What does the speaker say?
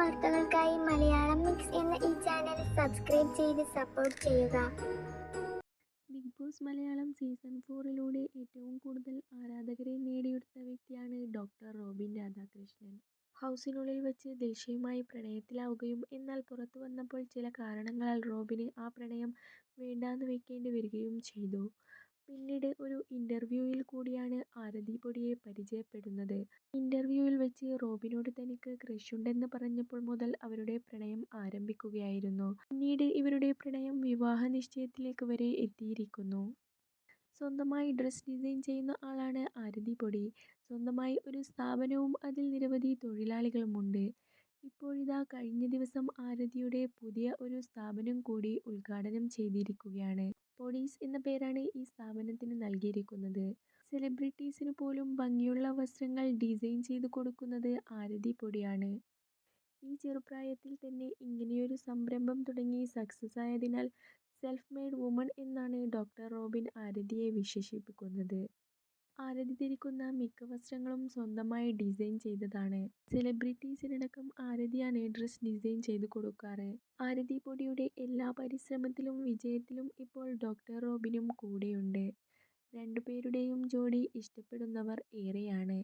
വാർത്തകൾക്കായി മലയാളം മിക്സ് എന്ന ഈ ചാനൽ സബ്സ്ക്രൈബ് ചെയ്ത് സപ്പോർട്ട് ചെയ്യുക. ബിഗ് ബോസ് മലയാളം സീസൺ ഫോറിലൂടെ ഏറ്റവും കൂടുതൽ ആരാധകരെ നേടിയെടുത്ത വ്യക്തിയാണ് ഡോക്ടർ റോബിൻ രാധാകൃഷ്ണൻ. ഹൗസിനുള്ളിൽ വെച്ച് ദിൽഷയുമായി പ്രണയത്തിലാവുകയും എന്നാൽ പുറത്തു വന്നപ്പോൾ ചില കാരണങ്ങളാൽ റോബിന് ആ പ്രണയം വേണ്ടാന്ന് വെക്കേണ്ടി വരികയും ചെയ്തു. പിന്നീട് ഒരു ഇന്റർവ്യൂവിൽ കൂടിയാണ് ആരതി പൊടിയെ പരിചയപ്പെടുന്നത്. ഇന്റർവ്യൂവിൽ വെച്ച് റോബിനോട് തനിക്ക് ക്രഷുണ്ടെന്ന് പറഞ്ഞപ്പോൾ മുതൽ അവരുടെ പ്രണയം ആരംഭിക്കുകയായിരുന്നു. പിന്നീട് ഇവരുടെ പ്രണയം വിവാഹ നിശ്ചയത്തിലേക്ക് വരെ എത്തിയിരിക്കുന്നു. സ്വന്തമായി ഡ്രസ് ഡിസൈൻ ചെയ്യുന്ന ആളാണ് ആരതി പൊടി. സ്വന്തമായി ഒരു സ്ഥാപനവും അതിൽ നിരവധി തൊഴിലാളികളുമുണ്ട് ഇപ്പോഴിതാ കഴിഞ്ഞ ദിവസം ആരതിയുടെ പുതിയ ഒരു സ്ഥാപനം കൂടി ഉദ്ഘാടനം ചെയ്തിരിക്കുകയാണ്. പൊടീസ് എന്ന പേരാണ് ഈ സ്ഥാപനത്തിന് നൽകിയിരിക്കുന്നത്. സെലിബ്രിറ്റീസിന് പോലും ഭംഗിയുള്ള വസ്ത്രങ്ങൾ ഡിസൈൻ ചെയ്ത് കൊടുക്കുന്നത് ആരതി പൊടിയാണ്. ഈ ചെറുപ്രായത്തിൽ തന്നെ ഇങ്ങനെയൊരു സംരംഭം തുടങ്ങി സക്സസ് ആയതിനാൽ സെൽഫ് മെയ്ഡ് വുമൺ എന്നാണ് ഡോക്ടർ റോബിൻ ആരതിയെ വിശേഷിപ്പിക്കുന്നത്. ആരതി മിക്ക വസ്ത്രങ്ങളും സ്വന്തമായി ഡിസൈൻ ചെയ്തതാണ്. സെലിബ്രിറ്റീസിനടക്കം ആരതിയാണ് ഡ്രസ് ഡിസൈൻ ചെയ്തു കൊടുക്കാറ്? ആരതി പൊടിയുടെ എല്ലാ പരിശ്രമത്തിലും വിജയത്തിലും ഇപ്പോൾ ഡോക്ടർ റോബിനും കൂടെയുണ്ട്. രണ്ടുപേരുടെയും ജോഡി ഇഷ്ടപ്പെടുന്നവർ ഏറെയാണ്.